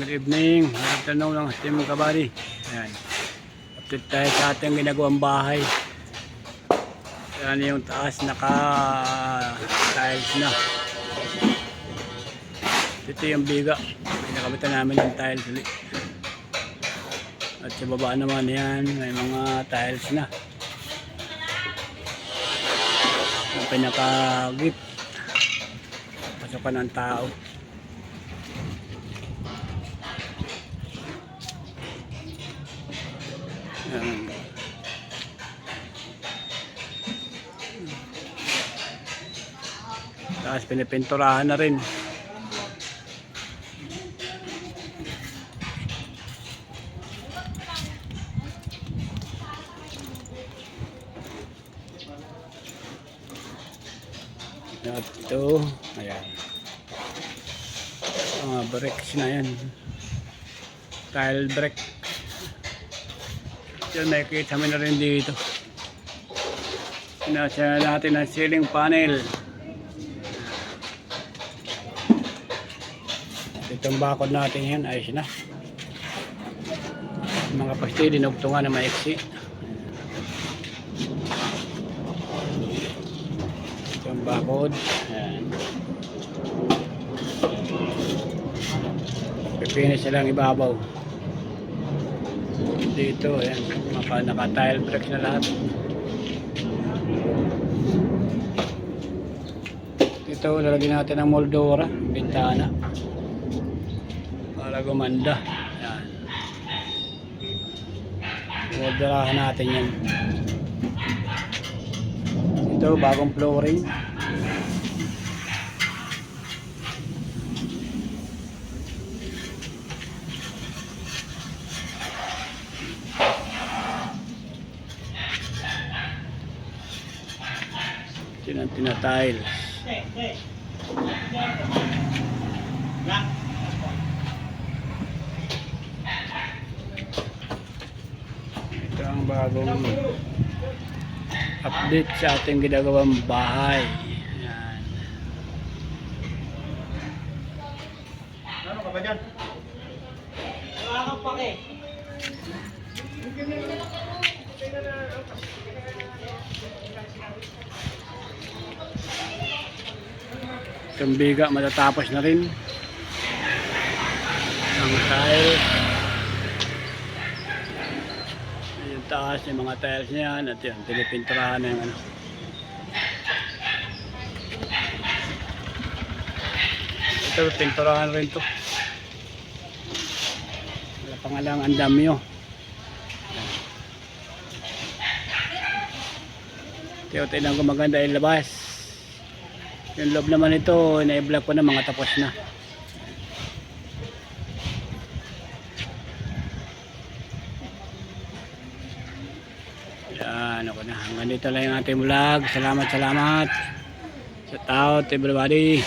evening. Magandang tanong ng Team Kabari. Ayan. Update tayo sa ating ginagawang bahay. Ayan yung taas naka tiles na. Ito yung biga. Pinakabitan namin yung tiles ulit. At sa baba naman yan, may mga tiles na. Yung pinaka-gip. Pasokan ng tao. Ayan. Tapos pinipinturahan na rin. At ito, ayan. Mga bricks na yan. Tile brick. Yan, may kita kami na rin dito. Pinasya natin ang ceiling panel. Itong bakod natin yan, ayos na. Mga pasti, dinugtungan na maiksi. Itong bakod. Ayan. Pipinis lang ibabaw. Dito, ayan. Maka, naka-tile bricks na lahat. Ito, lalagyan natin ng moldora, bintana. Para gumanda. Ayan. Moldorahan natin yan. Ito, bagong flooring. Ito ang tinatile. Ito ang bagong update sa ating ginagawang bahay. Ayan. Ano ka ba dyan? Wala kang pake. Itong biga matatapos na rin. Ang tile. Yung taas yung mga tiles niyan at yun, pinipinturahan na yung ano. Ito, pinturahan rin to. Wala pa nga lang ang dami oh. Tiyo, tignan ko maganda yung labas. Yung loob naman ito, na-vlog ko na mga tapos na. Yan, ako na. Hanggang dito lang yung ating vlog. Salamat, salamat. Sa tao, everybody.